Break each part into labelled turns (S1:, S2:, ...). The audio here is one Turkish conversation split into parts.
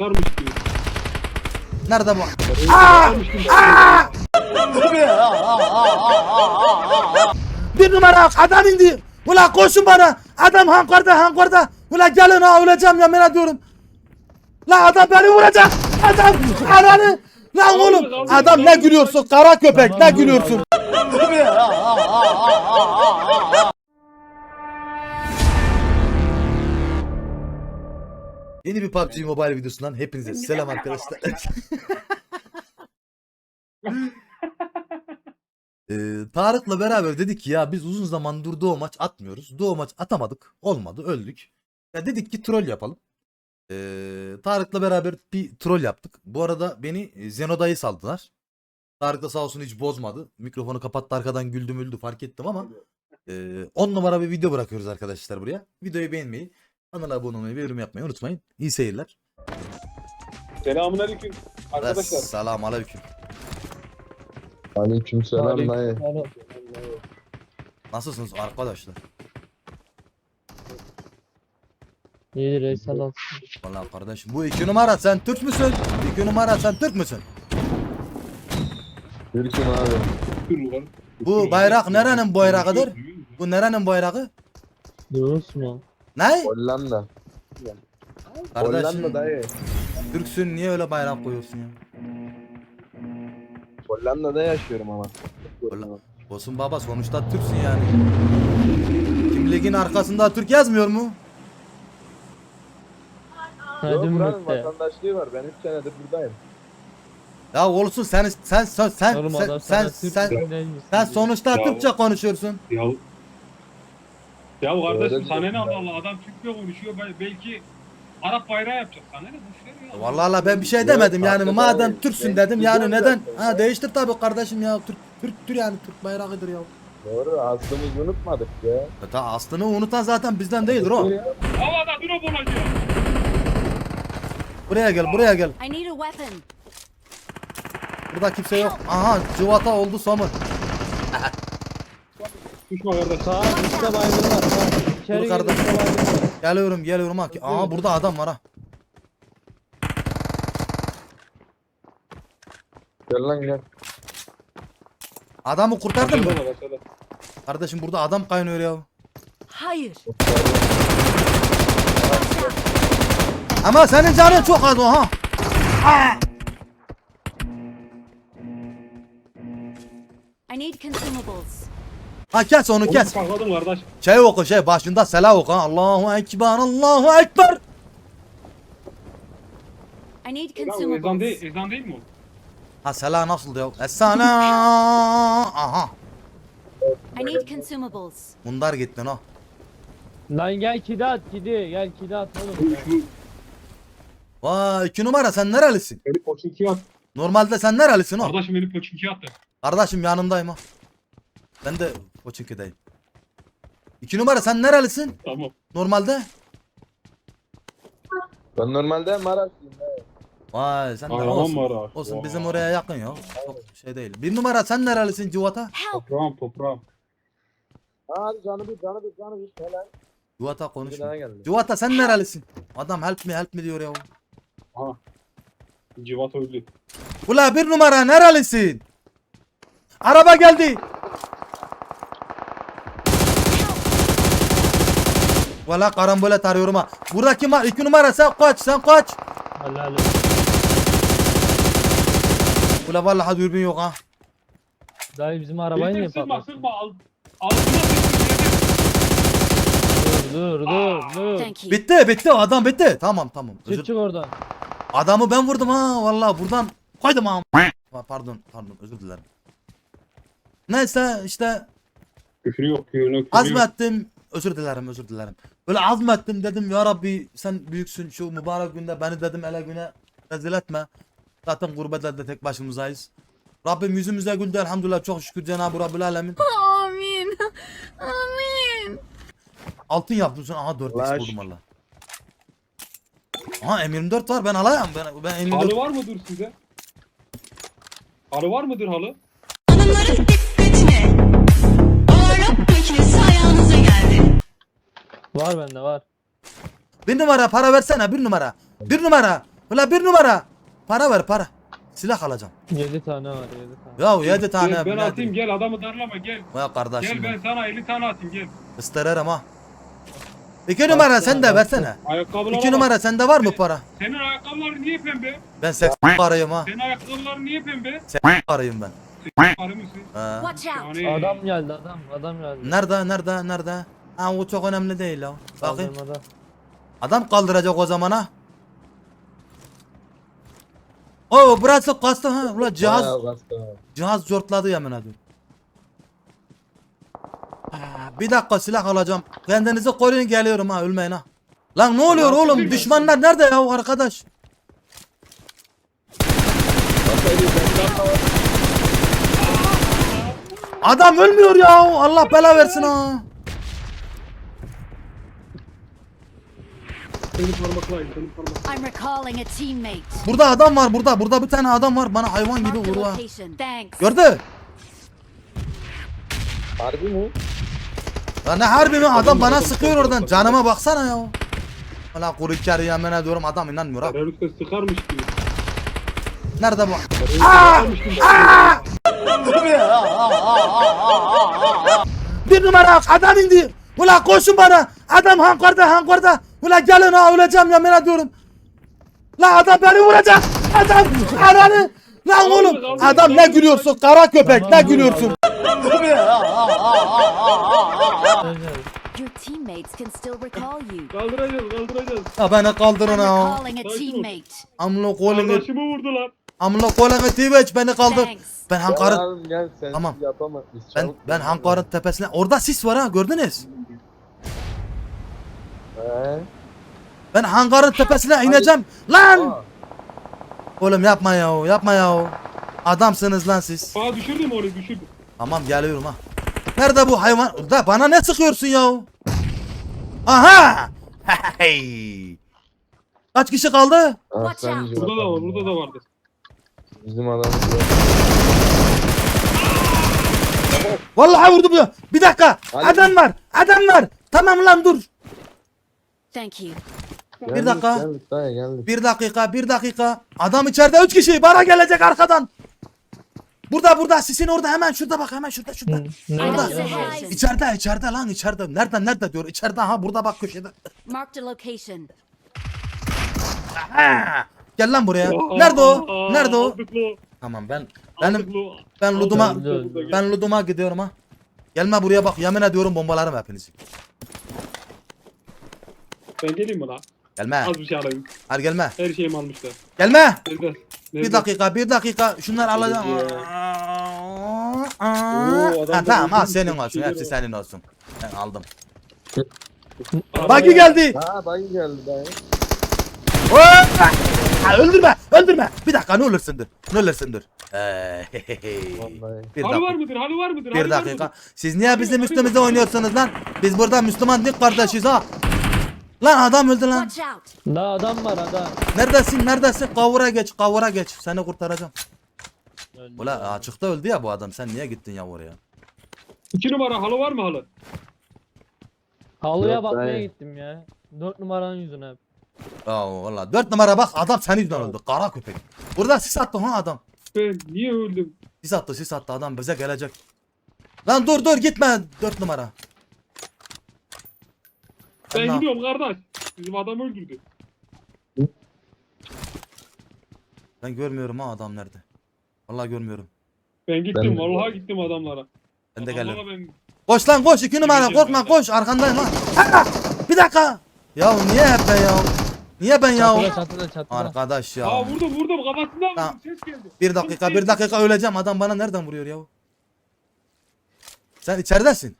S1: sıkarmış gibi.
S2: Nerede bu?
S1: Sıkarmış gibi.
S2: Bir numara adam indi. Ula koşun bana. Adam hangarda hangarda. Ula gelin ha öleceğim yemin ediyorum. La adam beni vuracak. Adam ananı. Lan oğlum adam ne gülüyorsun kara köpek ne gülüyorsun? Yeni bir PUBG Mobile videosundan hepinize selam arkadaşlar. Ee, Tarık'la beraber dedik ki ya biz uzun zamandır Doğu maç atmıyoruz. Doğu maç atamadık. Olmadı öldük. Ya dedik ki troll yapalım. Ee, Tarık'la beraber bir troll yaptık. Bu arada beni e, Zenoda'yı saldılar. Tarık da sağ olsun hiç bozmadı. Mikrofonu kapattı arkadan güldüm öldü fark ettim ama 10 numara bir video bırakıyoruz arkadaşlar buraya. Videoyu beğenmeyi, kanala abone olmayı ve yorum yapmayı unutmayın. İyi seyirler.
S1: Selamünaleyküm arkadaşlar.
S2: Selamun aleyküm.
S3: Aleykümselam dayı.
S2: Nasılsınız arkadaşlar?
S4: İyi reis Allah.
S2: Vallahi kardeşim bu iki numara sen Türk müsün? İki numara sen Türk müsün?
S3: Türk'üm abi.
S2: Bu bayrak nerenin bayrağıdır? Bu nerenin bayrağı?
S4: Yunus mu?
S2: Ne?
S3: Hollanda.
S2: Kardeşim
S3: Hollanda dayı.
S2: Türksün niye öyle bayrak koyuyorsun ya?
S3: Hollanda'da yaşıyorum ama.
S2: Holla- Olsun baba sonuçta Türksün yani. Kimliğin arkasında Türk yazmıyor mu?
S3: Yok
S4: Hadi
S3: buranın
S4: Mürtte.
S3: vatandaşlığı var. Ben 3 senedir buradayım.
S2: Ya olsun sen sen sen sen
S4: Oğlum
S2: sen
S4: adam
S2: sen,
S4: sana Türk
S2: sen, sen
S4: diyor.
S2: sonuçta
S1: Ya.
S2: Türkçe konuşuyorsun.
S1: Ya ya kardeşim sana ne Allah Allah adam Türkçe konuşuyor Bel- belki Arap bayrağı yapacak sana ne boş ver ya.
S2: Vallahi Allah ben bir şey demedim yani
S3: farklı
S2: madem. Türksün
S3: Ben
S2: dedim yani
S3: Türk'üm
S2: neden?
S3: zaten.
S2: Ha değiştir tabii kardeşim ya Türk Türktür yani Türk bayrağıdır ya.
S3: Doğru. Aslımızı unutmadık ya.
S2: Ya ta aslını unutan zaten bizden değildir o.
S1: Havada drop olacak.
S2: Buraya gel buraya gel.
S5: I need a weapon.
S2: Burada kimse yok. Aha cıvata oldu somun.
S1: Düşme kardeş.
S4: Sağ üstte baygın var. İçeri
S2: Dur
S4: var.
S2: Geliyorum geliyorum ha. Aha burada adam var ha.
S3: Gel lan gel.
S2: Adamı kurtardın mı?
S1: Aşağıda, aşağıda.
S2: Kardeşim burada adam kaynıyor ya.
S5: Hayır.
S2: Ama senin canın çok az o ha.
S5: I
S2: Ha kes onu kes.
S1: sakladım kardeş.
S2: Şey oku şey başında selam oku ha. Allahu Ekber Allahu Ekber.
S5: I need
S1: Ya, ezan
S5: consumables.
S1: değil, ezan değil mi o?
S2: Ha selam nasıl diyor? Essela. Aha.
S5: I need consumables.
S2: Bunlar gitti no.
S4: Lan gel kidi at kidi. Gel kidi at oğlum.
S2: Vay iki numara sen nerelisin?
S1: beni poçinkiye at.
S2: Normalde sen nerelisin o?
S1: Kardeşim beni poçinkiye attı.
S2: Kardeşim yanındayım ha. Ben de Koçinki'deyim. İki numara sen nerelisin?
S1: Tamam.
S2: Normalde?
S3: Ben normalde Maraşlıyım.
S2: Vay sen de
S1: Kahraman
S2: olsun.
S1: Maraş.
S2: Olsun
S1: Vay.
S2: bizim oraya yakın ya. Çok şey değil. Bir numara sen nerelisin Civata?
S5: Help!
S1: Toprağım toprağım.
S3: Hadi canı bir canı bir canı bir. Helal.
S2: Civata
S3: Bir
S2: konuşma.
S3: daha geldi.
S2: Civata sen nerelisin? Adam help me help me diyor ya.
S1: Ha. Civat öldü.
S2: Ula bir numara nerelisin? Araba geldi. Valla karambole tarıyorum ha. Buradaki ma iki numara sen kaç sen kaç.
S4: Helal.
S2: Ula vallahi dürbün yok ha.
S4: Dayı bizim arabayı niye patlattın?
S1: Al, altına sıkın.
S4: Dur dur dur dur.
S5: Thank you.
S2: Bitti bitti adam bitti. Tamam tamam. Özür-
S4: Çık çık oradan.
S2: Adamı ben vurdum ha vallahi buradan koydum ha. Pa- Pardon pardon özür dilerim. Neyse işte
S1: Küfür yok. Küfür yok. küfür yok.
S2: azmettim. Özür dilerim özür dilerim. Böyle azmettim dedim ya Rabbi sen büyüksün şu mübarek günde beni dedim ele güne rezil etme. Zaten gurbetlerde tek başımızdayız. Rabbim yüzümüze güldü elhamdülillah çok şükür Cenab-ı Rabbül Alemin.
S5: Amin. Amin.
S2: Altın yaptım sonra aha 4
S3: Laş.
S2: x buldum valla. Aha M24 var ben alayım ben, ben M24
S1: Halı var mıdır size? Halı var mıdır halı?
S6: Hanımların
S4: Var bende var.
S2: Bir numara para versene bir numara. Bir numara. Ula bir numara. Para ver para. Silah alacağım.
S4: 7 tane var 7 tane.
S2: Ya yedi tane.
S1: Gel, ben
S2: birader.
S1: atayım gel adamı darlama gel.
S2: Vay kardeşim.
S1: Gel ben sana 50 tane atayım gel.
S2: Isırırım ha. İki numara sen de versene.
S1: Ayakkabılara
S2: İki
S1: bak.
S2: numara sende var mı para?
S1: Senin ayakkabıların niye pembe?
S2: Ben seks arayım ha.
S1: Senin ayakkabıların niye pembe?
S2: Seks arayım ben.
S1: Mısın?
S2: Ha.
S5: Watch out!
S1: Yani
S4: Adam geldi adam adam geldi.
S2: Nerede nerede nerede? Ha o çok önemli değil ya. Bakayım.
S4: Kaldırmada.
S2: Adam kaldıracak o zaman ha. Oo burası kastı ha. Ulan cihaz
S3: Bayağı
S2: cihaz cortladı yemin ediyorum. Ha, Bir dakika silah alacağım. Kendinizi koruyun geliyorum ha ölmeyin ha. Lan ne oluyor oğlum? Düşmanlar nerede ya arkadaş? Adam ölmüyor ya. Allah bela versin ha.
S1: Parmaklayın parmaklayın.
S5: I'm recalling a teammate.
S2: Burada adam var burada. Burada bir tane adam var. Bana hayvan gibi
S5: Marked a
S2: vuruyor. ha.
S5: location. Thanks.
S2: Gördü?
S3: Harbi mi?
S2: Ya ne harbi mi? Adam bana sıkıyor oradan. Canıma baksana ya. Valla kuru içeri yemin ediyorum adam inanmıyor ha.
S1: Teröriste sıkarmış gibi.
S2: Nerede bu?
S1: Sıkarmış gibi.
S2: Bir numara adam indi. Ula koşun bana. Adam hankarda hankarda. Ula gelin ha öleceğim yemin ediyorum. La adam beni vuracak. Adam ananı. Lan oğlum adam ne gülüyorsun kara köpek ne gülüyorsun?
S5: Your teammates can still recall you.
S1: Kaldıracağız kaldıracağız.
S2: Ya beni kaldırın ha.
S5: recalling a teammate.
S2: Amına kolunu
S1: Kardeşimi vurdular.
S2: amına kolunu Twitch beni kaldır.
S5: Thanks.
S2: Ben Hankar'ın
S3: abi, gel sen
S2: Tamam. ben ben. Hankar'ın tepesine orada sis var ha gördünüz.
S3: He.
S2: Ben hangarın tepesine ineceğim. Lan!
S3: Aa,
S2: Oğlum yapma ya, yapma ya. Adamsınız lan siz.
S1: Aa düşürdüm onu düşürdüm.
S2: Tamam geliyorum ha. Nerede bu hayvan? Da bana ne sıkıyorsun ya? Aha! Hey! Kaç kişi kaldı?
S3: Gibi
S1: Burada da var
S3: ya.
S1: burada da vardı.
S3: Bizim adamımız yok.
S2: Vallahi vurdu bu. Bir dakika.
S3: Hadi.
S2: Adam var. Adam var. Tamam lan dur.
S5: Thank you.
S3: Geldik,
S2: dakika.
S3: Geldik dayı geldik.
S2: Bir dakika, bir dakika. Adam içeride üç kişi. Bana gelecek arkadan. Burada burada sisin orada hemen şurada bak hemen şurada şurada.
S5: Ahead.
S2: İçeride içeride lan içeride. Nerede nerede diyor. İçeride ha burada bak köşede.
S5: Marked a location.
S2: Ha! Gel lan buraya. Nerede o? Nerede o? Tamam ben benim ben luduma ben luduma gidiyorum ha. Gelme buraya bak yemin ediyorum bombalarım hepinizi.
S1: Ben geleyim mi lan?
S2: Gelme.
S1: Az bir şey alayım.
S2: Hadi gelme.
S1: Her şeyimi almışlar.
S2: Gelme.
S1: Nerede?
S2: Bir
S1: Nerede?
S2: dakika bir dakika şunları alacağım.
S1: Geleceğim.
S2: Ha, tamam ha
S1: buldum,
S2: senin
S1: bir
S2: olsun hepsi
S1: var.
S2: senin olsun. Ben aldım. Bagi geldi.
S3: Ha dayı geldi dayı.
S2: Ha, öldürme öldürme. Bir dakika ne olursun dur. Ne olursun dur. Ee, bir
S1: Halı var mıdır? Halı var mıdır?
S2: Bir
S1: halı var
S2: dakika.
S1: mıdır?
S2: Siz niye bizim üstümüze oynuyorsunuz lan? Biz burada Müslüman din kardeşiz ha. Lan adam öldü lan.
S5: Watch out.
S4: Adam var adam.
S2: Neredesin neredesin? Kavura geç kavura geç. Seni kurtaracağım.
S4: Öldü.
S2: Ula açıkta öldü ya bu adam. Sen niye gittin ya oraya?
S1: İki numara halı var mı halı?
S4: Halıya
S3: Yok,
S4: bakmaya
S3: dayı.
S4: gittim ya. 4 numaranın yüzüne.
S2: Aa valla. Dört numara bak adam senin yüzünden öldü. Kara köpek. Burada sis attı ha adam.
S1: Ben niye öldüm?
S2: Sis attı sis attı adam bize gelecek. Lan dur dur gitme. Dört numara.
S1: Ben
S2: Allah.
S1: gidiyorum kardeş. Bizim adam öldürdü.
S2: Ben görmüyorum ha adam nerede. Vallahi görmüyorum.
S1: Ben gittim.
S3: Ben-
S1: Vallahi gittim adamlara.
S2: Ben de
S1: Adamlara
S2: geliyorum.
S1: Ben...
S2: Koş lan koş iki numara korkma
S1: ben
S2: koş arkandayım ha. Ha! Bir dakika. Ya niye hep ben ya? Niye ben
S4: Çatıda
S2: ya?
S4: çatıda çatıda.
S2: Arkadaş ya.
S1: Aa vurdum vurdum kafasından
S2: Tamam.
S1: vurdum. Ses geldi.
S2: Bir dakika bir dakika öleceğim adam bana nereden vuruyor ya? Sen içeridesin.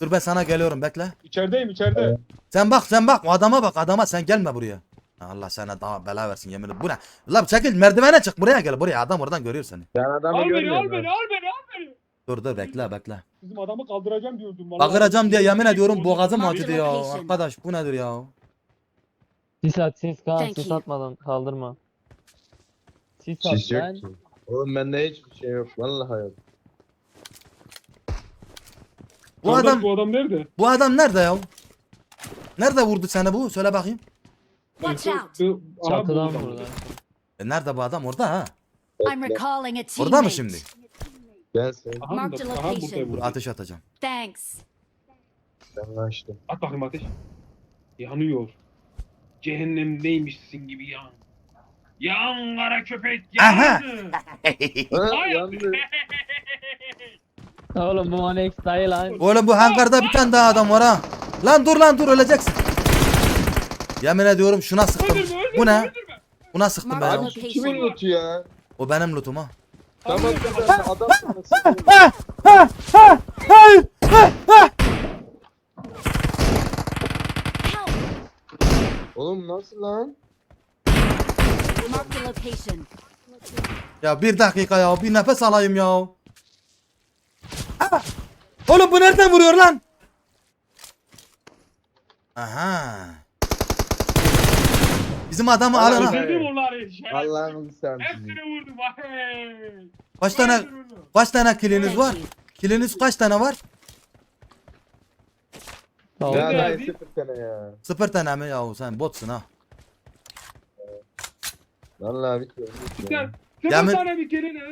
S2: Dur ben sana geliyorum bekle.
S1: İçerideyim içeride.
S2: Sen bak sen bak o adama bak adama sen gelme buraya. Allah sana daha bela versin yemin ederim. Bu ne? Lan çekil merdivene çık buraya gel buraya adam oradan görüyor seni.
S3: Ben adamı
S1: Al beni
S3: görmüyorum.
S1: al beni al beni al beni.
S2: Dur dur bekle bekle.
S1: Bizim adamı kaldıracağım diyordum. vallahi.
S2: Bakıracağım diye yemin ediyorum boğazım acıdı ya. Arkadaş bu nedir ya?
S4: Sis at sis
S5: Thank
S4: sis atmadan kaldırma. Sis at
S3: Sis yok
S4: lan.
S3: ki. Oğlum bende hiçbir şey yok. Vallahi yok.
S2: Bu
S1: Kardeş,
S2: adam
S1: Bu adam nerede?
S2: bu adam nerede ya? Nerede vurdu seni bu? Söyle bakayım.
S5: Watch out.
S1: ben- Aha,
S4: Çatıdan burada.
S2: E nerede bu adam? Orada ha.
S5: I'm recalling a teammate.
S2: Orada mı şimdi?
S3: Gel sen.
S1: Aha burada,
S5: location.
S1: burada
S2: Dur
S1: burada.
S2: ateş atacağım.
S5: Thanks.
S3: Ben açtım.
S1: At bakayım ateş. Yanıyor. Cehennemdeymişsin gibi yan. Yan kara köpek.
S2: Aha.
S3: Ha,
S1: Ay,
S3: yandı.
S4: Oğlum bu Onyx dayı lan.
S2: Oğlum bu hangarda bir tane daha adam var ha. Lan dur lan dur öleceksin. Yemin ediyorum şuna sıktım.
S1: öldürme, öldürme,
S2: Bu ne?
S1: öldürme.
S2: Buna sıktım ben. Ya.
S3: Abi şu kimin lootu ya?
S2: O benim lootum ha.
S3: Tamam ben adam sana sıkıyorum.
S5: Help!
S3: Oğlum nasıl lan?
S5: Mark the location.
S2: Ya bir dakika ya bir nefes alayım ya. Oğlum bu nereden vuruyor lan? Aha. Bizim adamı alın ha.
S1: Öldürdüm onları. şerefsiz.
S3: Allah'ını sen.
S1: Hepsini vurdum.
S2: Kaç tane kaç tane kiliniz var? Kiliniz kaç tane var?
S3: Ya
S4: Tamam.
S3: Daha sıfır tane ya.
S2: Sıfır tane mi ya sen botsun ha.
S3: Vallahi bitiyor. bitiyor.
S1: Sen, sen
S2: Yemin-
S1: tane bir.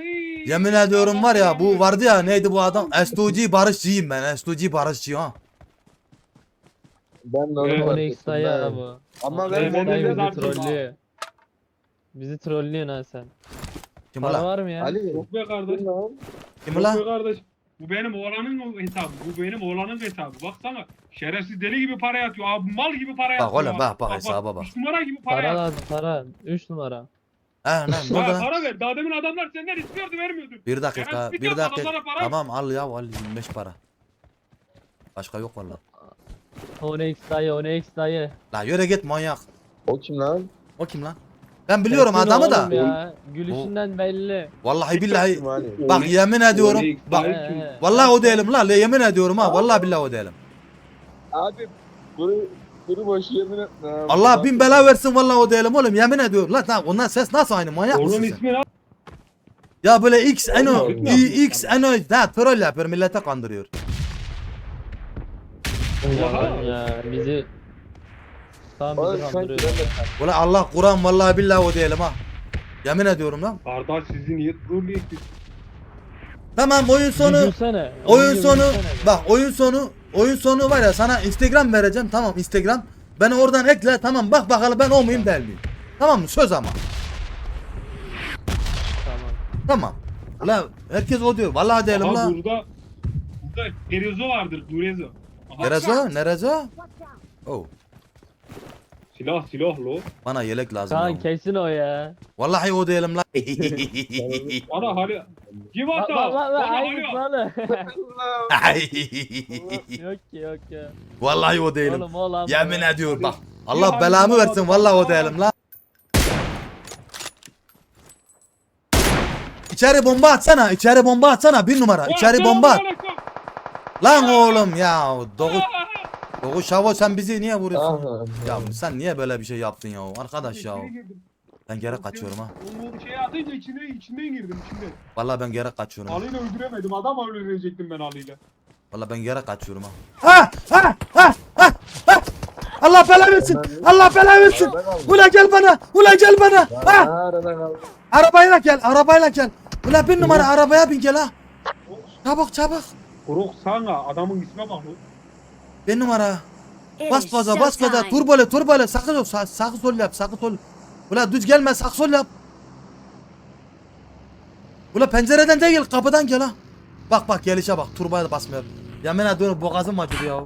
S1: Ey.
S2: Yemin ediyorum var ya bu vardı ya neydi bu adam? S2G barışçıyım ben. S2G barışçı ha.
S3: Ben de onu
S1: Evet.
S3: fark
S4: Onyx
S3: ettim
S4: dayı
S3: ben.
S4: ya bu.
S3: Ama ben
S1: evet,
S3: modelim.
S4: bizi trollüyor. Bizi trollüyorsun ha sen.
S2: Kim
S4: Para
S2: ulan?
S4: var mı ya?
S3: Ali.
S1: Yok be kardeş.
S3: Kim lan?
S2: Kim
S1: Yok
S2: ulan?
S1: be kardeş. Bu benim oğlanın hesabı. Bu benim oğlanın hesabı. Baksana. Şerefsiz deli gibi para yatıyor. Abi mal gibi para yatıyor.
S2: oğlum, bak, bak, hesaba bak.
S1: Üç numara gibi para,
S4: Para
S1: yatıyor.
S4: lazım para. 3 numara.
S2: He lan
S1: Ha,
S2: lan?
S1: para ver. Daha demin adamlar senden istiyordu vermiyordun.
S2: Bir dakika,
S1: Şerefsizlik
S2: bir dakika.
S1: adamlara para-
S2: Tamam al ya al 25 para. Başka yok valla.
S4: Onyx dayı, Onyx dayı.
S2: La yöre git manyak.
S3: O kim lan?
S2: O kim lan? Ben biliyorum
S4: Sensin
S2: adamı da.
S4: oğlum Ya. Gülüşünden belli.
S2: Vallahi billahi.
S3: Kim?
S2: Bak yemin ediyorum. Bak.
S4: He.
S2: vallahi o değilim lan. Le, yemin ediyorum ha. Vallahi billahi o değilim.
S3: Abi kuru kuru boş yemin etme. abi.
S2: Allah bin bela versin vallahi o değilim oğlum. Yemin ediyorum. Lan tamam ondan ses nasıl aynı manyak
S1: Oğlunun
S2: mısın sen?
S1: ismi ne?
S2: Ya böyle X Eno,
S3: Oğlum,
S2: I, X Eno, ha troll yapıyor millete kandırıyor.
S1: Oha.
S4: Ya bizi...
S3: Oğlum
S4: bizi
S3: sanki
S4: kandırıyor.
S3: de
S2: Ulan Allah Kur'an vallahi billahi o değilim ha. Yemin ediyorum lan.
S1: Kardeş sizi niye trollüyorsunuz?
S2: Tamam oyun sonu oyun
S4: Bir
S2: sonu
S4: gülsene.
S2: bak oyun sonu oyun sonu var ya sana Instagram vereceğim tamam Instagram. Beni oradan ekle tamam bak bakalım ben o muyum değil miyim? Tamam mı söz ama.
S4: Tamam.
S2: Tamam. Ulan herkes o diyor. Vallahi değilim
S1: Aha
S2: la.
S1: burada burada Gerezo vardır. Durezo.
S2: Nerezo? Nerezo? Oh.
S1: Silah silah lo.
S2: Bana yelek lazım.
S4: Kaan
S2: ya.
S4: kesin o ya.
S2: Vallahi o değilim la.
S1: Ana hali. Give
S4: Bak bak bak bak aynı.
S3: Allah.
S4: yok ki yok ki.
S2: vallahi o değilim.
S4: Oğlum o lan.
S2: Yemin ediyorum bak. Allah belamı versin vallahi o değilim la. İçeri bomba atsana. içeri bomba atsana. Bir numara. İçeri bomba at. Lan oğlum ya. Doğu, Doğu Şavo sen bizi niye vuruyorsun?
S3: Aha.
S2: Ya sen niye böyle bir şey yaptın ya arkadaş ya. Ben geri kaçıyorum ha.
S1: O şey atınca içine içinden girdim içinden.
S2: Vallahi ben geri kaçıyorum. ha.
S1: Ali'yle öldüremedim. Adam öldürecektim ben Ali'yle.
S2: Vallahi ben geri kaçıyorum ha. Ha ha ha ha ha. Allah bela versin. Allah bela versin. Ula gel bana. Ula gel bana. Ha.
S3: Arada kaldı.
S2: Arabayla gel. Arabayla gel. Ula bir numara arabaya bin gel ha. Çabuk çabuk.
S1: Kuruk sana adamın isme bak.
S2: Bir numara. Bas
S5: is
S2: gaza bas gaza. Turbole turbole. Sakın ol. Sağ sol yap. Sağ sol. Ula düz gelme. Sağ sol yap. Ula pencereden değil kapıdan gel ha. Bak bak gelişe bak. Turbaya da basmıyor. Yemin ediyorum boğazım acıdı ya.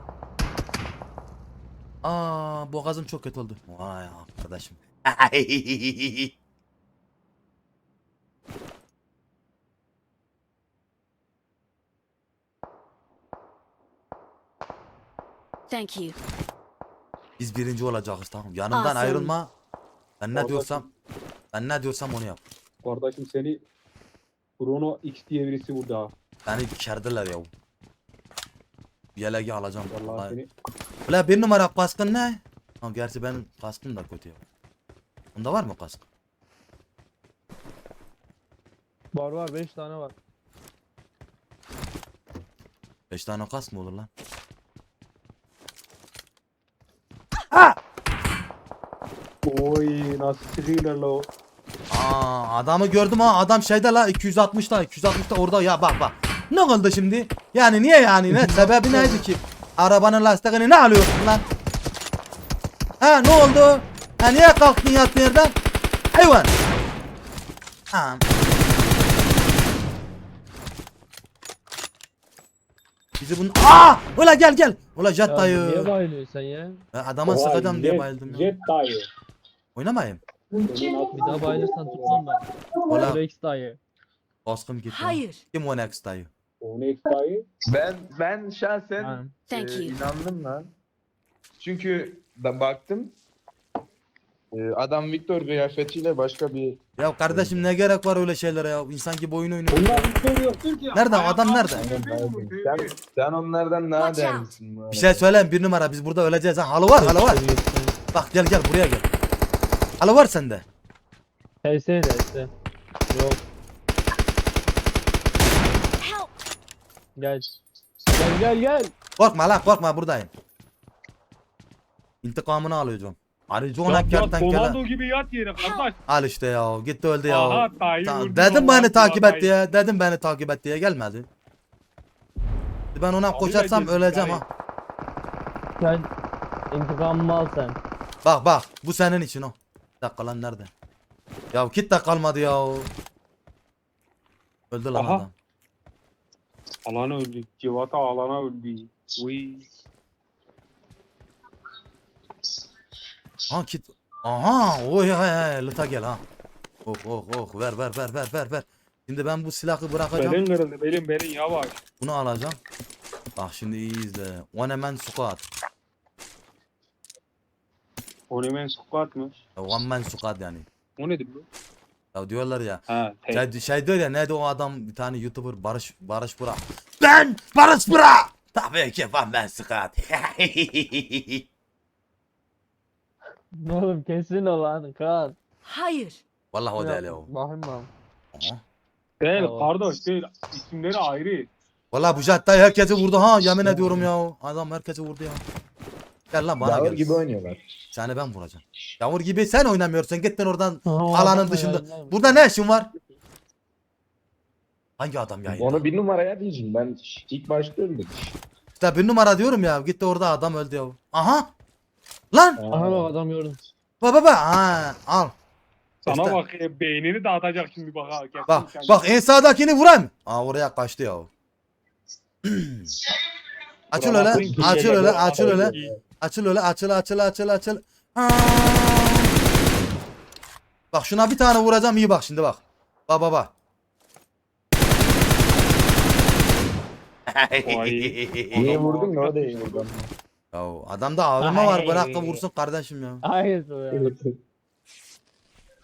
S2: Aa boğazım çok kötü oldu. Vay arkadaşım.
S5: Thank you.
S2: Biz birinci olacağız tamam. Yanımdan
S5: Awesome.
S2: ayrılma. Ben ne diyorsam ben ne diyorsam onu yap.
S1: Kardeşim seni Bruno X diye birisi vurdu ha.
S2: Beni kerdiler ya. Yeleği alacağım.
S1: Vallahi
S2: Vallahi.
S1: seni.
S2: Ulan bir numara kaskın ne? Ha, gerçi benim kaskım da kötü ya. Bunda var mı kask?
S4: Var var 5 tane var.
S2: 5 tane kask mı olur lan?
S1: Oy nasıl sıkıyorlar lo.
S2: Aa adamı gördüm ha adam şeyde la 260'da 260'da orada ya bak bak. Ne oldu şimdi? Yani niye yani ne sebebi neydi ki? Arabanın lastiğini ne alıyorsun lan? Ha ne oldu? Ha niye kalktın yattığın yerden? Hayvan. Ha. Bizi bunu... Aa! Ula gel gel. Ula jet dayı.
S4: niye bayılıyorsun sen ya?
S2: Ben Adama sıkacağım diye bayıldım ya.
S3: Jet dayı.
S2: Oynamayayım.
S4: Bir daha bayılırsan tutmam ben.
S2: Ula
S4: Rex dayı.
S2: baskım gitti.
S5: Hayır.
S2: Kim o next dayı?
S3: Onyx dayı.
S7: Ben ben şahsen.
S5: Thank
S7: e,
S5: you.
S7: inandım lan. Çünkü ben baktım e, adam Victor kıyafetiyle başka bir
S2: Ya kardeşim ne gerek var öyle şeylere ya? İnsan gibi oyun oynuyor.
S1: Bunlar bir soru yoktur ki.
S2: Nerede? Adam nerede?
S7: sen, sen onlardan daha
S5: Watch out.
S7: değerlisin bu arada.
S2: Bir şey söyleyeyim bir numara biz burada öleceğiz ha. Halı var halı var. Bak gel gel buraya gel. Halı var sende.
S4: HS de HS. Yok gel. Gel gel gel.
S2: Korkma lan korkma buradayım. İntikamını alacağım. Arayacağım ona
S1: Yat yat
S2: kertenkele.
S1: komando gibi yat yere kardeş.
S2: Al işte ya gitti öldü ya.
S1: Aha dayı
S2: Ta-
S1: vurdu
S2: dedim
S1: vallahi
S2: beni takip
S1: dayı.
S2: et diye. Dedim beni takip et diye gelmedi. Ben ona
S1: Abi
S2: koşarsam öleceğim
S1: dayı.
S2: ha.
S4: Gel. İntikamımı al sen.
S2: Bak bak bu senin için o. Bir dakika lan nerede? Ya kit de kalmadı ya. Öldü lan
S1: Aha.
S2: adam.
S1: Alana öldü. Civata alana öldü. Uy.
S2: Ha kit. Aha oy hay hay lüta gel ha. Oh oh oh ver ver ver ver ver ver. Şimdi ben bu silahı bırakacağım.
S1: Belin kırıldı belin belin yavaş.
S2: Bunu alacağım. Bak şimdi iyi izle. One man squad.
S1: O ne men sokatmış.
S2: Ya, One man squad yani.
S1: O nedir bu?
S2: Ya diyorlar ya.
S1: Ha tek.
S2: Şey, şey diyor ya neydi o adam bir tane YouTuber Barış Barış Burak. Ben Barış Burak. Tabii ki One man squad.
S4: Oğlum kesin o lan kan.
S5: Hayır.
S2: Vallahi o değil o.
S4: Bakayım ben.
S1: Değil kardeş değil. İsimleri ayrı.
S2: Vallahi bu Jetta'yı herkesi vurdu ha yemin ediyorum ya. Adam herkesi vurdu ya. Gel lan bana
S7: Yavur
S2: gel.
S7: gibi oynuyorlar.
S2: Seni ben vuracağım. Yavur gibi sen oynamıyorsun. Gittin oradan
S4: Aa,
S2: alanın dışında.
S4: ya.
S2: Burada ne işin var? Hangi adam yayında?
S7: Onu bir numaraya diyeceğim. Ben ilk başta öldüm.
S2: İşte bir numara diyorum ya. Gitti orada adam öldü ya. Aha. Lan.
S4: Aha bak adam gördüm.
S2: Baba baba. Ha, al.
S1: Sana
S2: İşte.
S1: bak e, beynini dağıtacak şimdi bak ha. kesin
S2: Bak
S1: sen-
S2: bak en sağdakini vurayım. Aa oraya kaçtı ya. açıl öyle. Açıl öyle. Açıl öyle. Açıl öyle. Açıl açıl açıl açıl. Aa. Bak şuna bir tane vuracağım iyi bak şimdi bak. Bak bak bak.
S7: Niye vurdun ya o da iyi vurdun.
S2: Ya adamda AVM var bırak da vursun kardeşim ya.
S4: Hayır ya.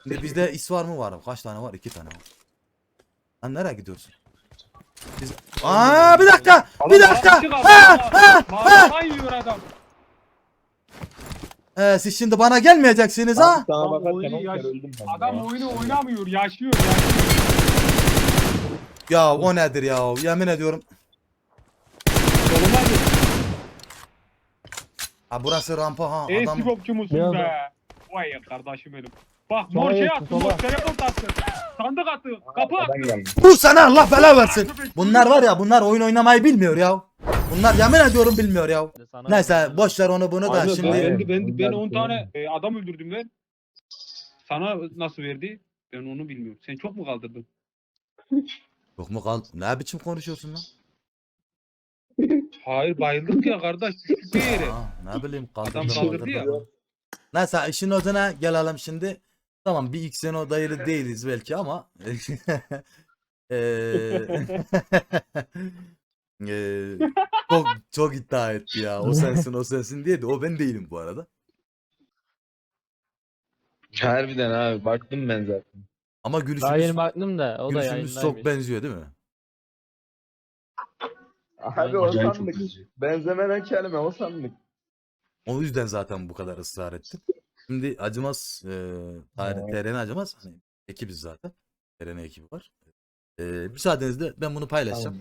S2: Şimdi bizde is var mı var? Kaç tane var? İki tane var. Lan nereye gidiyorsun? Biz... Aa bir dakika! Bir dakika! Ha, ha, ha!
S1: Mağaradan yiyor adam.
S2: Ee, siz şimdi bana gelmeyeceksiniz ha?
S7: Sana
S1: Adam
S7: bakarken
S1: oyunu
S7: on kere
S1: yaş-
S7: öldüm ben.
S1: Adam
S7: ya.
S1: oyunu oynamıyor. Yaşıyor. yaşıyor.
S2: Ya o nedir ya? Yemin ediyorum.
S1: Soluma git.
S2: Ha burası rampa ha. Adam...
S1: musun
S4: Ne
S1: be? Vay ya kardeşim benim. Bak mor şey attı, mor teleport attı. Sandık attı, kapı attı.
S7: Gelmiş.
S2: Dur sana Allah bela versin. Bunlar var ya bunlar oyun oynamayı bilmiyor ya. Bunlar yemin ediyorum bilmiyor ya.
S4: Sana
S2: Neyse boş ver onu bunu da
S1: Aynen,
S2: şimdi.
S1: ben, ben, ben, ben
S7: Bunlar
S1: 10
S7: şey-
S1: tane e, adam öldürdüm ben. Sana nasıl verdi? Ben onu bilmiyorum. Sen çok mu kaldırdın?
S2: Yok mu kal? Ne biçim konuşuyorsun lan?
S1: Hayır bayıldık ya kardeş. Düştük bir yere.
S2: Ha, ne bileyim kaldırdı
S1: Adam kaldırdı ya.
S2: Neyse işin özüne gelelim şimdi. Tamam bir ilk sene o dayılı değiliz belki ama. Eee, eee, çok çok iddia etti ya. O sensin o sensin diye de o ben değilim bu arada.
S7: Harbiden abi baktım ben zaten.
S2: Ama
S4: Daha
S2: gülüşümüz,
S4: yeni baktım da o da
S2: gülüşümüz çok
S4: yayındaymış.
S2: benziyor değil mi?
S7: Abi o sandık. Benzemeden kelime o sandık.
S2: O yüzden zaten bu kadar ısrar ettim. Şimdi acımaz eee
S7: Evet.
S2: TRN acımaz. Hani ekibiz zaten. TRN ekibi var. Eee müsaadenizle ben bunu paylaşacağım.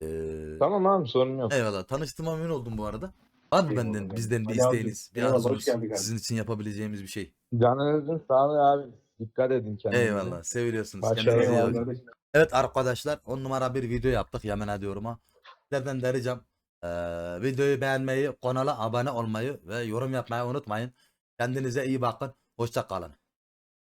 S2: Eee
S7: Tamam abi sorun yok.
S2: Eyvallah. Tanıştığıma memnun oldum bu arada. Var mı benden bizden bir
S3: Hadi abi.
S2: isteğiniz, bir
S3: Eyvallah, hoş
S2: arzunuz,
S3: geldin kardeşim.
S2: sizin için yapabileceğimiz bir şey?
S7: Canınızın sağlığı abi. Dikkat edin kendinize.
S2: Eyvallah. Seviliyorsunuz. Kendinize iyi bakın. Evet arkadaşlar 10 numara bir video yaptık yemin ediyorum ha. Sizlerden de ricam eee, videoyu beğenmeyi, kanala abone olmayı ve yorum yapmayı unutmayın. Kendinize iyi bakın. Hoşça kalın.